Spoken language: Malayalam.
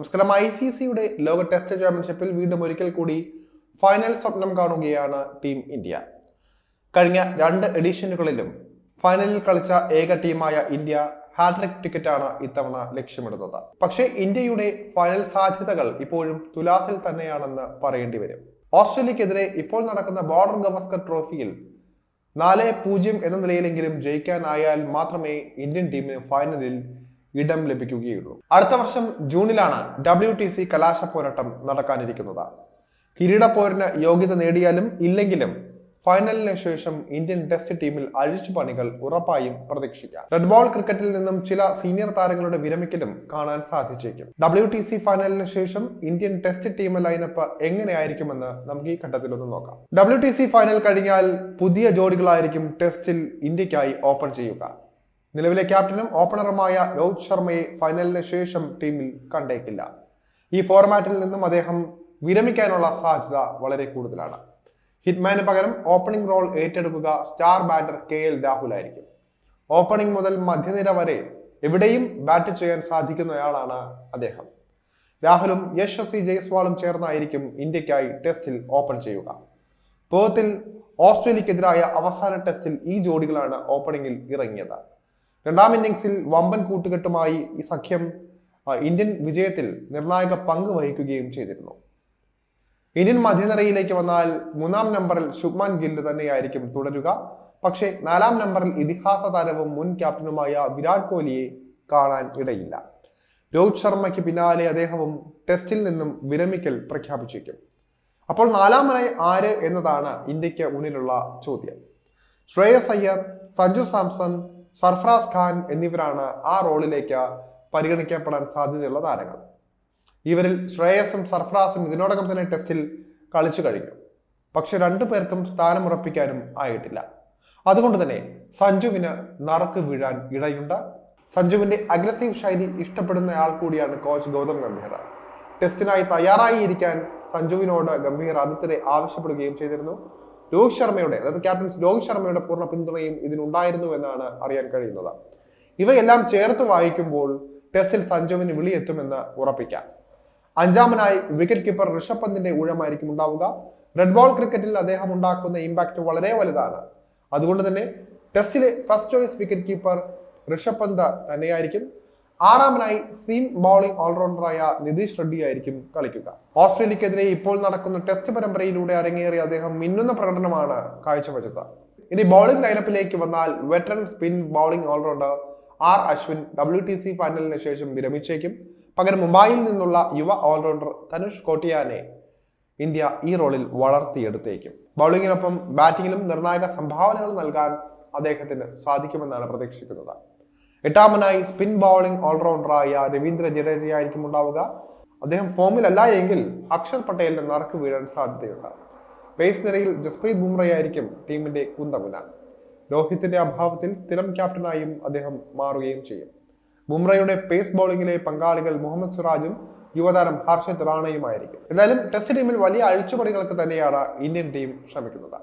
നമസ്കാരം. ഐ സി സിയുടെ ലോക ടെസ്റ്റ് ചാമ്പ്യൻഷിപ്പിൽ വീണ്ടും ഒരിക്കൽ കൂടി ഫൈനൽ സ്വപ്നം കാണുകയാണ് ടീം ഇന്ത്യ. കഴിഞ്ഞ രണ്ട് എഡിഷനുകളിലും ഫൈനലിൽ കളിച്ച ഏക ടീമായ ഇന്ത്യ ഹാട്രിക് ടിക്കറ്റാണ് ഇത്തവണ ലക്ഷ്യമിടുന്നത്. പക്ഷേ ഇന്ത്യയുടെ ഫൈനൽ സാധ്യതകൾ ഇപ്പോഴും തുലാസിൽ തന്നെയാണെന്ന് പറയേണ്ടി വരും. ഓസ്ട്രേലിയക്കെതിരെ ഇപ്പോൾ നടക്കുന്ന ബോർഡർ ഗവസ്കർ ട്രോഫിയിൽ നാല് പൂജ്യം എന്ന നിലയിലെങ്കിലും ജയിക്കാനായാൽ മാത്രമേ ഇന്ത്യൻ ടീമിന് ഫൈനലിൽ ഇടം ലഭിക്കുകയുള്ളൂ. അടുത്ത വർഷം ജൂണിലാണ് ഡബ്ല്യു ടി സി കലാശ പോരാട്ടം നടക്കാനിരിക്കുന്നത്. കിരീടപ്പോരിന് യോഗ്യത നേടിയാലും ഇല്ലെങ്കിലും ഫൈനലിന് ശേഷം ഇന്ത്യൻ ടെസ്റ്റ് ടീമിൽ അഴിച്ചുപണികൾ ഉറപ്പായും പ്രതീക്ഷിക്കാം. റെഡ് ബോൾ ക്രിക്കറ്റിൽ നിന്നും ചില സീനിയർ താരങ്ങളുടെ വിരമിക്കലും കാണാൻ സാധിച്ചേക്കും. ഡബ്ല്യു ടി സി ഫൈനലിന് ശേഷം ഇന്ത്യൻ ടെസ്റ്റ് ടീം ലൈനപ്പ് എങ്ങനെയായിരിക്കുമെന്ന് നമുക്ക് ഈ ഘട്ടത്തിൽ ഒന്ന് നോക്കാം. ഡബ്ല്യു ടി സി ഫൈനൽ കഴിഞ്ഞാൽ പുതിയ ജോഡികളായിരിക്കും ടെസ്റ്റിൽ ഇന്ത്യക്കായി ഓപ്പൺ ചെയ്യുക. നിലവിലെ ക്യാപ്റ്റനും ഓപ്പണറുമായ രോഹിത് ശർമ്മയെ ഫൈനലിന് ശേഷം ടീമിൽ കണ്ടേക്കില്ല. ഈ ഫോർമാറ്റിൽ നിന്നും അദ്ദേഹം വിരമിക്കാനുള്ള സാധ്യത വളരെ കൂടുതലാണ്. ഹിറ്റ്മാന് പകരം ഓപ്പണിംഗ് റോൾ ഏറ്റെടുക്കുക star batter K L Rahul ആയിരിക്കും. ഓപ്പണിംഗ് മുതൽ മധ്യനിര വരെ എവിടെയും ബാറ്റ് ചെയ്യാൻ സാധിക്കുന്നയാളാണ് അദ്ദേഹം. രാഹുലും യശസ്വി ജയ്സ്വാളും ചേർന്നായിരിക്കും ഇന്ത്യക്കായി ടെസ്റ്റിൽ ഓപ്പൺ ചെയ്യുക. പേർത്തിൽ ഓസ്ട്രേലിയക്കെതിരായ അവസാന ടെസ്റ്റിൽ ഈ ജോഡികളാണ് ഓപ്പണിംഗിൽ ഇറങ്ങിയത്. രണ്ടാം ഇന്നിങ്സിൽ വമ്പൻ കൂട്ടുകെട്ടുമായി ഈ സഖ്യം ഇന്ത്യൻ വിജയത്തിൽ നിർണായക പങ്ക് വഹിക്കുകയും ചെയ്തിരുന്നു. ഇന്ത്യൻ മധ്യനിരയിലേക്ക് വന്നാൽ മൂന്നാം നമ്പറിൽ ശുഭ്മാൻ ഗില്ല് തന്നെയായിരിക്കും തുടരുക. പക്ഷേ നാലാം നമ്പറിൽ ഇതിഹാസ താരവും മുൻ ക്യാപ്റ്റനുമായ വിരാട് കോഹ്ലിയെ കാണാൻ ഇടയില്ല. രോഹിത് ശർമ്മയ്ക്ക് പിന്നാലെ അദ്ദേഹവും ടെസ്റ്റിൽ നിന്നും വിരമിക്കൽ പ്രഖ്യാപിച്ചേക്കും. അപ്പോൾ നാലാം നാലാമനായി ആര് എന്നതാണ് ഇന്ത്യയ്ക്ക് മുന്നിലുള്ള ചോദ്യം. ശ്രേയസ് അയ്യർ സഞ്ജു സാംസൺ സർഫറാസ് ഖാൻ എന്നിവരാണ് ആ റോളിലേക്ക് പരിഗണിക്കപ്പെടാൻ സാധ്യതയുള്ള താരങ്ങൾ. ഇവരിൽ ശ്രേയസും സർഫറാസും ഇതിനോടകം തന്നെ ടെസ്റ്റിൽ കളിച്ചു കഴിഞ്ഞു. പക്ഷെ രണ്ടു പേർക്കും സ്ഥാനമുറപ്പിക്കാനും ആയിട്ടില്ല. അതുകൊണ്ട് തന്നെ സഞ്ജുവിന് നറുക്ക് വീഴാൻ ഇടയുണ്ട്. സഞ്ജുവിന്റെ അഗ്രസീവ് ശൈലി ഇഷ്ടപ്പെടുന്ന ഇഷ്ടപ്പെടുന്നയാൾ കൂടിയാണ് കോച്ച് ഗൗതം ഗംഭീർ. ടെസ്റ്റിനായി തയ്യാറായി ഇരിക്കാൻ സഞ്ജുവിനോട് ഗംഭീർ ആദ്യത്തെ ആവശ്യപ്പെടുകയും ചെയ്തിരുന്നു. രോഹിത് ശർമ്മയുടെ അതായത് ക്യാപ്റ്റൻസ് രോഹിത് ശർമ്മയുടെ പൂർണ പിന്തുണയും ഇതിനുണ്ടായിരുന്നു എന്നാണ് അറിയാൻ കഴിയുന്നത്. ഇവയെല്ലാം ചേർത്ത് വായിക്കുമ്പോൾ ടെസ്റ്റിൽ സഞ്ജുവിന് വിളിയെത്തുമെന്ന് ഉറപ്പിക്കാം. അഞ്ചാമനായി വിക്കറ്റ് കീപ്പർ ഋഷഭ് പന്തിന്റെ ഊഴമായിരിക്കും ഉണ്ടാവുക. റെഡ് ബോൾ ക്രിക്കറ്റിൽ അദ്ദേഹം ഉണ്ടാക്കുന്ന ഇമ്പാക്ട് വളരെ വലുതാണ്. അതുകൊണ്ട് തന്നെ ടെസ്റ്റിലെ first choice wicket keeper Rishabh Pant തന്നെയായിരിക്കും. ആറാമനായി സീം ബൗളിംഗ് ഓൾറൗണ്ടറായ നിതീഷ് റെഡ്ഡി ആയിരിക്കും കളിക്കുക. ഓസ്ട്രേലിയക്കെതിരെ ഇപ്പോൾ നടക്കുന്ന ടെസ്റ്റ് പരമ്പരയിലൂടെ അരങ്ങേറിയ അദ്ദേഹം മിന്നുന്ന പ്രകടനമാണ് കാഴ്ചവെച്ചത്. ഇനി ബൗളിംഗ് ലൈനപ്പിലേക്ക് വന്നാൽ veteran spin bowling allrounder R Ashwin W T C ഫൈനലിന് ശേഷം വിരമിച്ചേക്കും. പകരം മുംബൈയിൽ നിന്നുള്ള യുവ ഓൾറൗണ്ടർ തനുഷ് കോട്ടിയാനെ ഇന്ത്യ ഈ റോളിൽ വളർത്തിയെടുത്തേക്കും. ബൗളിങ്ങിനൊപ്പം ബാറ്റിങ്ങിലും നിർണായക സംഭാവനകൾ നൽകാൻ അദ്ദേഹത്തിന് സാധിക്കുമെന്നാണ് പ്രതീക്ഷിക്കുന്നത്. എട്ടാമനായി സ്പിൻ ബൗളിംഗ് ഓൾറൗണ്ടറായ രവീന്ദ്ര ജഡേജയായിരിക്കും ഉണ്ടാവുക. അദ്ദേഹം ഫോമിലല്ല എങ്കിൽ അക്ഷർ പട്ടേലിന്റെ നറുക്ക് വീഴാൻ സാധ്യതയുണ്ട്. പേസ് നിരയിൽ ജസ്പ്രീത് ബുംറയായിരിക്കും ടീമിന്റെ കുന്തമുന. രോഹിത്തിന്റെ അഭാവത്തിൽ സ്ഥിരം ക്യാപ്റ്റനായും അദ്ദേഹം മാറുകയും ചെയ്യും. ബുംറയുടെ പേസ് ബൗളിംഗിലെ പങ്കാളികൾ മുഹമ്മദ് സിറാജും യുവതാരം ഹർഷത് റാണയുമായിരിക്കും എന്തായാലും ടെസ്റ്റ് ടീമിൽ വലിയ അഴിച്ചുപണികൾക്ക് തന്നെയാണ് ഇന്ത്യൻ ടീം ശ്രമിക്കുന്നത്.